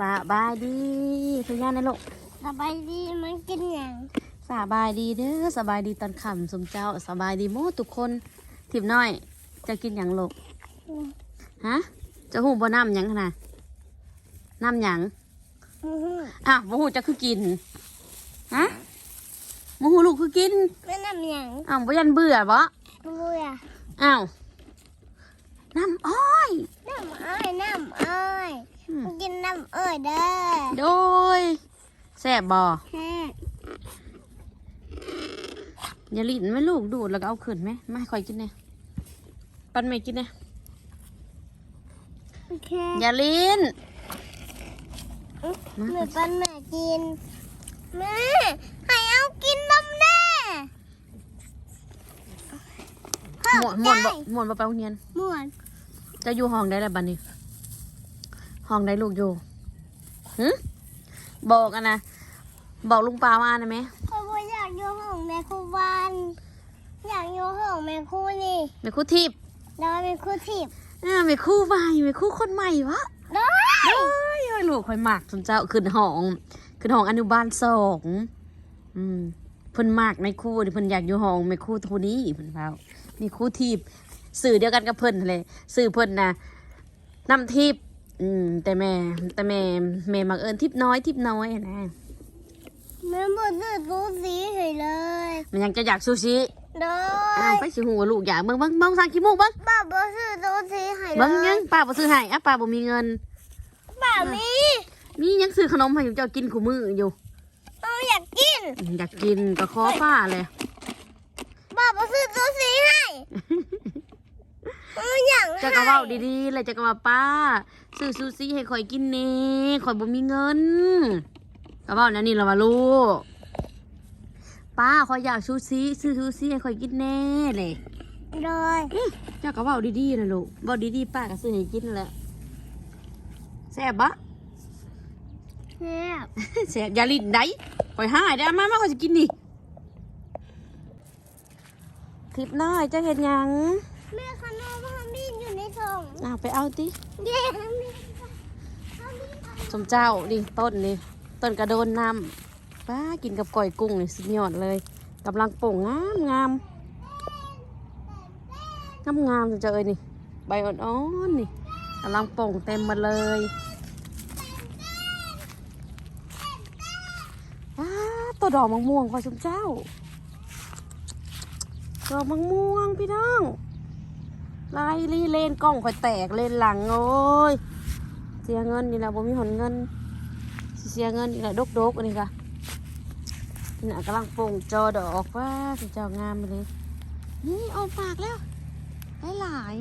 สบายดีทุกย่านนะลูกสบายดีมันกินอย่างสบายดีเด้อสบายดีตอนค่ำสมเจ้าสบายดีโมทุกคนทิมน้อย จะกินอย่างลูกฮะจะหูบ่น้ำหยังขนาดน้ำหยังอื้อหืออะบ่หูจะคือกินฮะบ่หูลูกคือกินไม่น้ำอย่างอ้าวบ่ยันเบื่อบ่กูรู้อะอ้าวน้ำอ้อยน้ำอ้อยน้ำอ้อย อืม มันกินน้ำอ้อ ยเด้อโดยแซ่บบ่แฮ่อย่าลิ้นไหมลูกดูดแล้วก็เอาขึ้นไหมมาให้ข่อยกินเนี่ยปันไม่กินเนี่ยโอเคอย่าลิ้น หนูปันแม่กินแม่ให้เอากินนมแน่หมวนหมวนบ่หมวนบ่ไปโรงเรียนหมวน จะอยู่ห้องได้แล้วบัดนี้ ห้องได้ลูกอยู่ หึบอกอะนะ บอกลุงปาว่านะไหมเพราะว่าอยากอยู่ห้องแม่ครูวานอยากอยู่ห้องแม่ครูนี่แม่ครู่ทิพย์แล้วแม่ครูทิพย์อ่าแม่ครู่ใหม่แม่ครู่คนใหม่วะได้เอ้ยเอ้ยลูกคอยมากสนเจ้าขึ้นห้องขึ้นห้องอนุบาลสองอืมเพิ่นมากในครู่นี่เพิ่นอยากอยู่ห้องแม่ครู่ตัวนี้เพิ่นเฝ้ามีครู่ทิพย์สื่อเดียวกันกับเพิ่นนั่นเลยสื่อเพิ่นนะนำทิพย์ อืม แต่แม่ แต่แม่แม่มักเอิญทิพย์น้อยทิพย์น้อยนะแม่บอกซื้อตู้สีให้เลยมันยังจะอยากซูชิได้อ้าวไปสิหูว่าลูกอยากเบิ่งเบิ่งเบิ่งสั่งขี้มูกเบิ่งป้าบอกซื้อตู้สีให้เลยเบิ่งยังป้าบ่ซื้อให้อะป้าบ่มีเงิน ป้ามีมียังซื้อขนมให้อยู่เจ้ากินคู่มืออยู่เอาอยากกินอืมอยากกินก็ขอป้าเลยป้าบอกซื้อตู้สีให้เอาอยากเจ้าก็เว้าดีๆเลยเจ้าก็ว่าป้า ซื้อซูชิให้ข่อยกินแหน่ข่อยบ่มีเงินก็เว้าแนวนี้ล่ะว่าลูกป้าข่อยอยากซูชิซื้อซูชิให้ข่อยกินแน่เลยเลยเจ้าก็เว้าดีๆนะลูกเว้าดีๆป้าก็ซื้อให้กินแหละแซ่บบ่แซ่บแสบอย่าลิ้นได้ข่อยหายได้อมามาข่อยจะกินนี่ทิปน้อยจะเห็นยังแม่ขนมฮัมบี้อยู่ในถุง เอาไปเอาติเย้ฮัมบี้ฮัมบี้สมเจ้าดิต้นนี่ต้นกระโดนน้ำป้ากินกับก่อยกุ้งนี่สุดยอดเลยกำลังโป่งงามงามงามงามสมเจ้าเอ้ยนี่ ใบอ่อนๆนี่กำลังโป่งเต็มมาเลยป้าตัวดอกมะม่วงค่ะสมเจ้าดอกมะม่วงพี่น้อง ไล่ลี่เล่นกล้องข่อยแตกเล่นหลังโอ้ยเสียเงินนี่แหละบ่มีหนเงินเสียเงินนี่แหละดกดกอันนี้ค่ะนี่น่ะกำลังโป่งจอดอกว่าสิเจ้างามไปเลย นี่ออกปากแล้วหลาย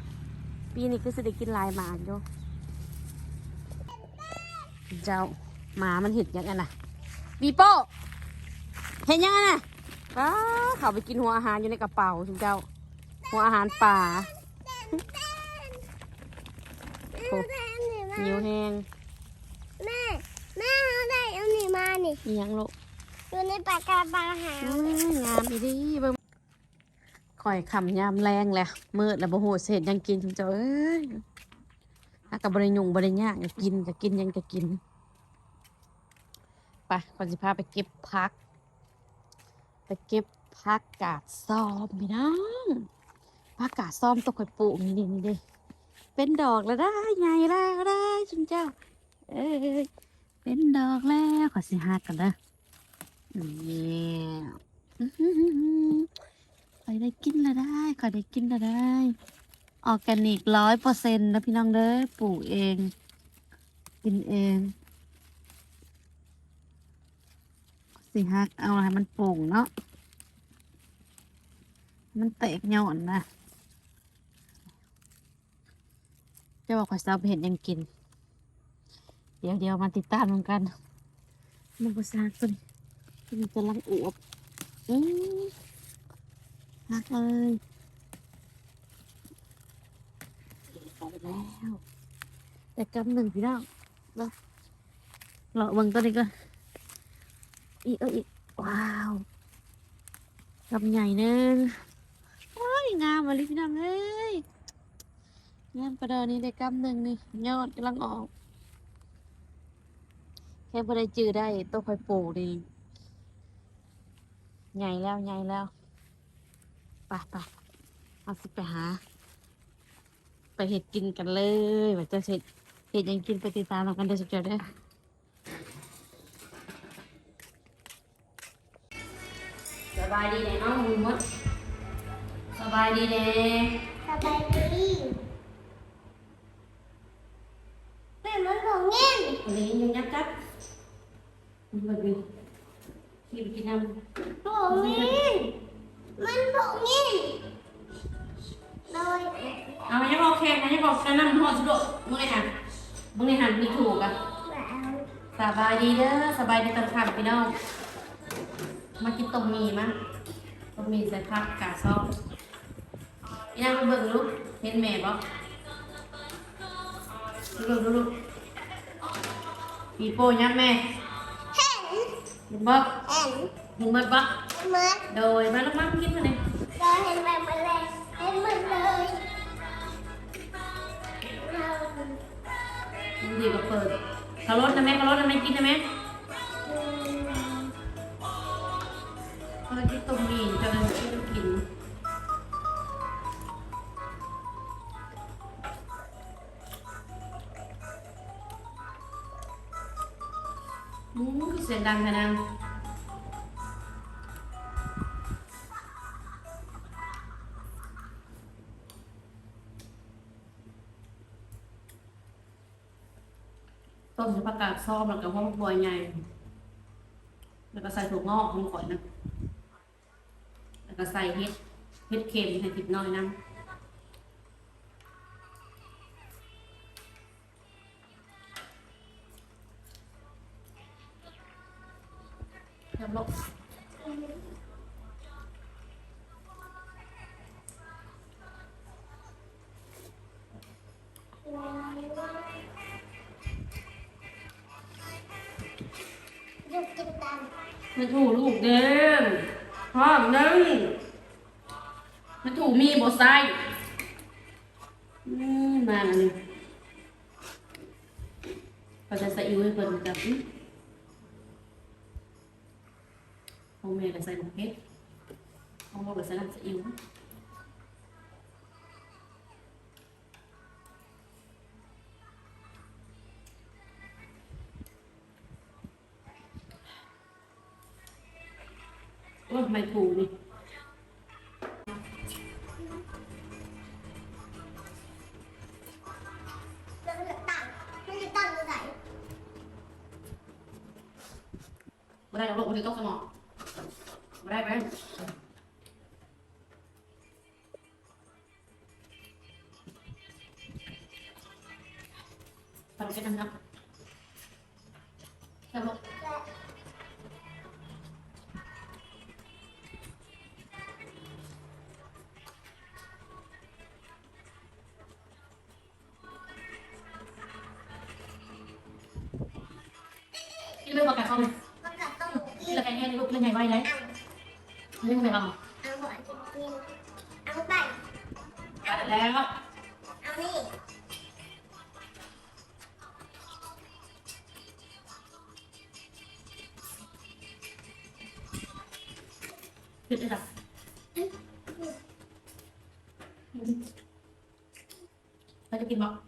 ๆปีนี้คือสิได้กินลายหมากอยู่เจ้าหมามันเห็ดยังไงน่ะบีโป้เห็นยังไงน่ะป้าเขาไปกินหัวอาหารอยู่ในกระเป๋าคุณเจ้า หัวอาหารป่าโอ้แม่นี่มาหิวแห้งแม่ แม่เอาได้เอานี่มานี่อีหยังลูกอยู่ในปากกาปลาหาอ้ายงามอีดีเบิ่งข่อยขำยามแรงแหละมืดแล้วบ่โหเสร็จยังกินชุมเจ้าเอ้ยอากับบริยุงบริยากอยากกินก็กินยังจะกินไปก่อนสิพาไปเก็บพัก ไปเก็บพักกาดซ้อมพี่น้อง พักกาดซ้อมต้องข่ปลูกนี่ดินี่ดิเป็นดอกแล้วได้ไงแล้วได้ชุมเจ้า เอ้ยเป็นดอกแล้วขอสิหักกันเด้อเนี่ยอื้อหือหือหือคอยได้กินและได้คอยได้กินและได้ออร์แกนิกร้อยเปอร์เซ็นต์นะพี่น้องเด้อปลูกเอง กินเองสิฮักเอาให้มันโป่งเนาะมันแตกหย่อนนะ จะบอกขอยสาวไปเห็นยังกิน เดี๋ยวเดี๋ยวมาติดตามกันมันก็ซากตัวนี้มันจะลังอวบอืมรักเลยไปแล้ว แต่กำหนึ่งพี่น้องเราเราเบิ่งตัวนี้ก่อนอีกเอออีกว้าวกำใหญ่หนึ่งโอ้ยงามมาลิพี่น้องเอ้ย งามประเดินนี่ได้กำหนึ่งนี่ยอดกำลังออก แค่บ่ได้จือได้ตัวค่อยปลูกดีใหญ่แล้วใหญ่แล้วไปไปเอาสิไปหา ไปเห็ดกินกันเลยว่าจะเสร็จเห็ดยังกินไปติดตามเรากันเด้สุดยอดเด้อสบายดีแน่น้องมูมดสบายดีแน่สบายดีเป็นมันของ เงี้ยวันนี้ยังยับจับมันแบบนี้ขี่ไปกินน้ำของเงี้ยมันของเงี้ยโดยเอามายังบอกแขกนะยังบอกแนะนำหอดสุดมึงเลยหันมึงเลยหันมีถูกอะแบบสบายดีเด้อสบายดีตอนค่ำพี่น้องมากินต้มหมี่มะต้มหมี่ใส่ผักกาดซ้อมพี่นางมาเบิ่งลูกเห็นแม่บ่ลูกลูกลูก ปีโป้ยักแม่เห็นมึงบ่เห็นมึงเบิดบ่เหมือนโดยมาลูกมากินมาเลยเราเห็นแบบมันเลยเห็นหมันเลยเรามึงดีก็เปิดขารถนะแม่ขารถนะแม่กินนะแม่อืมเขาจะกินต้มหมี่จะเลยกิน กินอืมคือเสียงดังขนาดนั้นต้มผักกาดซ้อมแล้วก็ห้องบัวใหญ่แล้วก็ใส่ถั่วงอกลงก่อนนะแล้วก็ใส่เห็ดเห็ดเค็มให้ติดน้อยน้ำ ห้องหนึ่งมันถูกมีบใส่อืมมาอันนี้ก็จะใส่อิวให้เพิ่นกับอื้อของแม่ก็ใส่หมกเฮ็ดของพ่อก็ใส่น้ำซีอิ๊ว โอ้ยไม่ถูกนี่เราจะตั้งมันจะตั้งอยู่ไหนไม่ได้หรอกลูกมันจะต้องสมองไม่ได้ไปทำแค่นั้นครับแค่ลูกและกินเรื่องประกาศเข้าเลยมันจะต้องกินแล้วแกแห้งลูกเล่นไงไว้เลยเล่นไงบ้างเอาหัวกินกินเอาไปแล้วเอานี่ขึ้นได้ครับเราจะกินบ่มี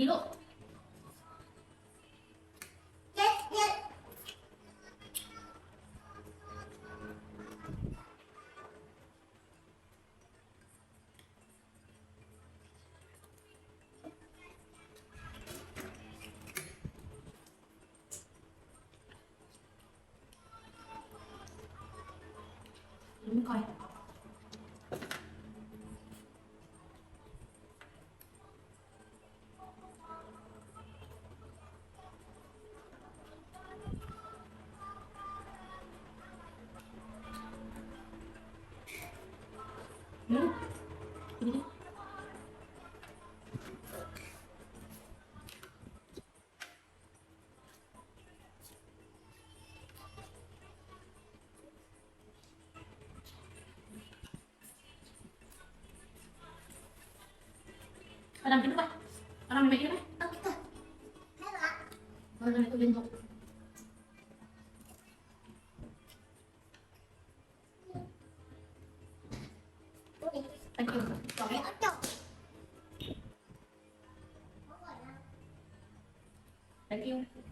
กิ ở đằng kia nữa coi ở đằng này mày kia đấy ở kia thôi ở ไป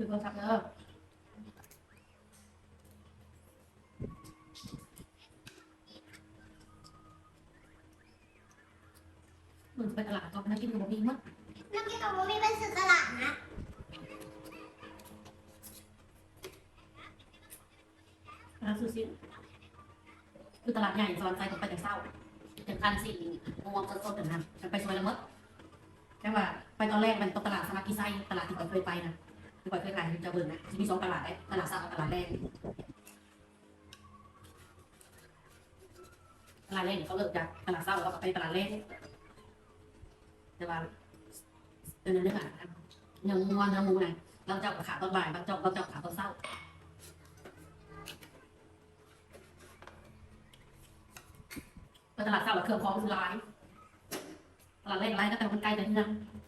คือโทรศัพท์เด้อมึงไปตลาดก่อนนะกินกับบะหมี่มั้งน้ำกินกับมันมีเป็นสื่อตลาดนะร้านซูชิคือตลาดใหญ่ซอยไฟผมไปแต่เศร้าถึงคันสี่งวงสดๆถึงนั้นมันไปซอยละมดแต่ว่าไปตอนแรกมันตรงตลาดสมากิไซตลาดที่ก่อนเคยไปนะ ที่ก่อนเคยขายจะเบิ่งนะจะมีสองตลาดได้ตลาดเศร้ากับตลาดแรกตลาดแรกเขาเลิกจากตลาดเศร้าแล้วก็ไปตลาดแรกแต่ว่าเนื้อเนื้อหาเนื้องัวเนื้อหมูนะเราเจ้าขาตอนบ่ายบางเจ้าบางเจ้าขาตอนเศร้าตลาดเช้าแบบเครื่องของคือร้ายตลาดเล็กร้ายก็แต่มันไกลแต่ที่นั่นที่อ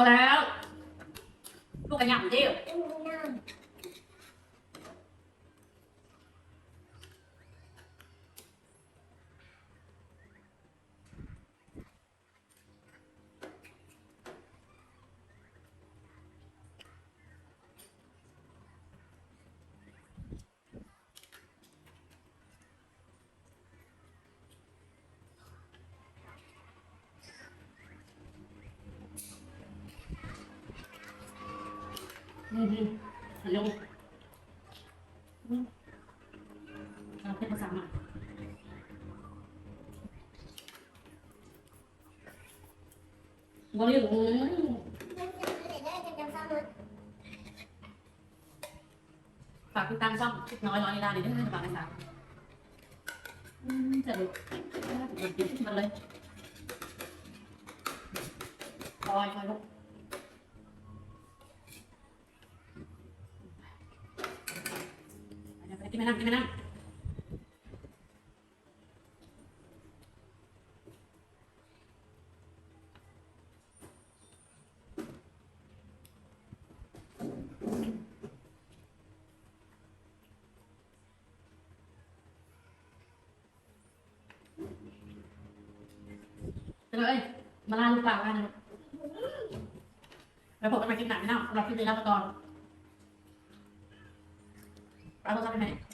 พอแล้ว ลูกกระหย่ำเดียว อืมน้ำ อืมฮัลโหลอืมเอาเป็นภาษาใหม่บริวารนั่นจะไม่ได้กันยังซ้ำเลยฝากคุณตังซ่อมน้อยร้อยนี่ได้เลยได้ฝากในสามอืมจะดูเดี๋ยวกินมันเลยคอยคอยลูก ไปกินไปนั่งกินไปนั่งเลยมาลาลูกเปล่ากันนะแล้วผมก็มากินหนังไม่เน่าเราคิดเลยแล้วก่อนเราต้องทำยังไง